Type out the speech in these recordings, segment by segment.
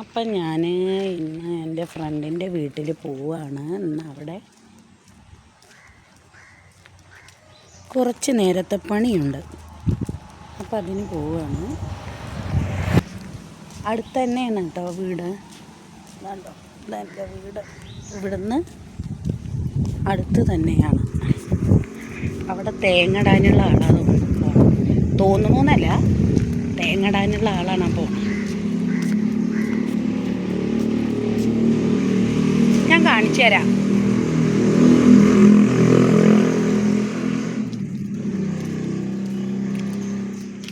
അപ്പം ഞാൻ ഇന്ന് എന്റെ ഫ്രണ്ടിന്റെ വീട്ടിൽ പോവുകയാണ് ഇന്ന് അവിടെ കുറച്ച് നേരത്തെ പണിയുണ്ട്. അപ്പം അതിന് പോവുകയാണ് അടുത്ത് തന്നെയാണ് കേട്ടോ വീട്. കണ്ടോ ഇതെന്റെ വീട്. ഇവിടുന്ന് അടുത്ത് തന്നെയാണ്. അവിടെ തേങ്ങടാനുള്ള ആളാണ് തോന്നുന്നു. എന്നല്ല തേങ്ങ തേങ്ങടാനുള്ള ആളാണ് അപ്പോൾ ഞാൻ കാണിച്ചു തരാം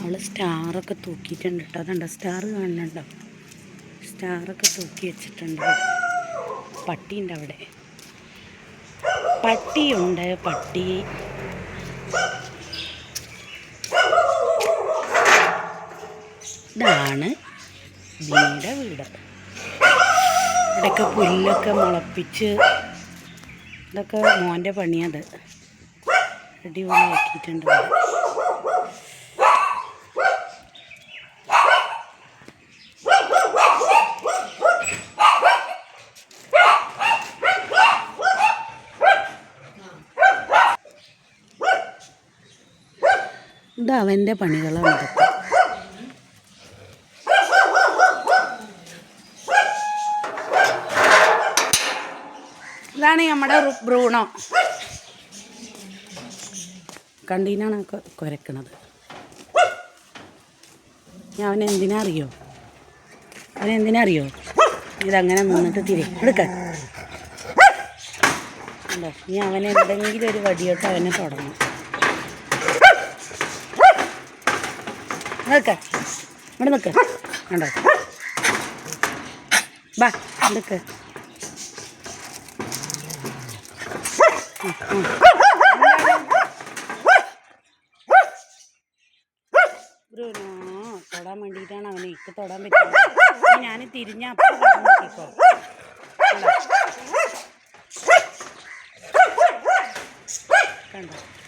അവൾ സ്റ്റാറൊക്കെ തൂക്കിയിട്ടുണ്ട് കേട്ടോ. അതുണ്ടോ? സ്റ്റാർ കാണുന്നുണ്ടോ? സ്റ്റാറൊക്കെ തൂക്കി വെച്ചിട്ടുണ്ട്. പട്ടിയുണ്ട് അവിടെ. പട്ടിയുണ്ട് പട്ടി. ഇതാണ് വീട് വീട്. ഇവിടെയൊക്കെ പുല്ലൊക്കെ മുളപ്പിച്ച് ഇതൊക്കെ മോന്റെ പണിയത് അടിപൊളിയാക്കിയിട്ടുണ്ട്. ഇത് അവന്റെ പണികളാണ് ഇതൊക്കെ ഇതാണ് നമ്മുടെ ബ്രൂണോ കണ്ടീനാണ് കുരക്കണത്. ഞാൻ അവനെ എന്തിനാ അറിയോ? അവനെന്തിനാ അറിയോ? ഇതങ്ങനെ നിന്നിട്ട് തിരി. എടുക്ക. ഉണ്ടോ ഇനി അവനെ എന്തെങ്കിലും ഒരു വടിയോട്ട് അവനെ തുടങ്ങും നിൽക്ക ഇവിടെ നിൽക്കണ്ടോ ബാ നിൽക്ക് തൊടാൻ വേണ്ടിയിട്ടാണ് അവനെ ഇക്ക് തൊടാൻ പറ്റില്ല ഞാൻ തിരിഞ്ഞ അപ്പം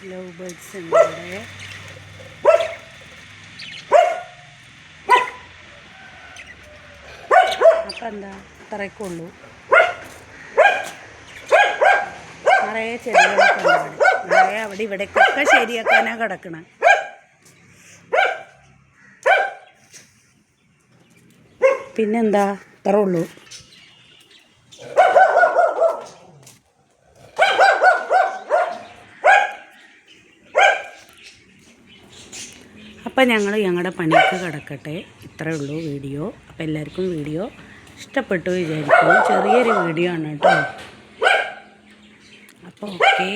ലവ് ബേർഡ്സ് ഉണ്ട് ഇവിടെ അപ്പം എന്താ? അത്രയൊക്കെ ഉള്ളൂ. നിറയെ ചെടികളൊക്കെ അവിടെ നിറയെ അവിടെ ഇവിടേക്കൊക്കെ ശരിയാക്കാനാ കിടക്കണം. പിന്നെന്താ? അത്ര ഉള്ളൂ. അപ്പം ഞങ്ങൾ ഞങ്ങളുടെ പണിക്ക് കിടക്കട്ടെ. ഇത്രയേ ഉള്ളൂ വീഡിയോ. അപ്പം എല്ലാവർക്കും വീഡിയോ ഇഷ്ടപ്പെട്ടു വിചാരിക്കുന്നു. ചെറിയൊരു വീഡിയോ ആണ് കേട്ടോ. അപ്പോൾ ഓക്കെ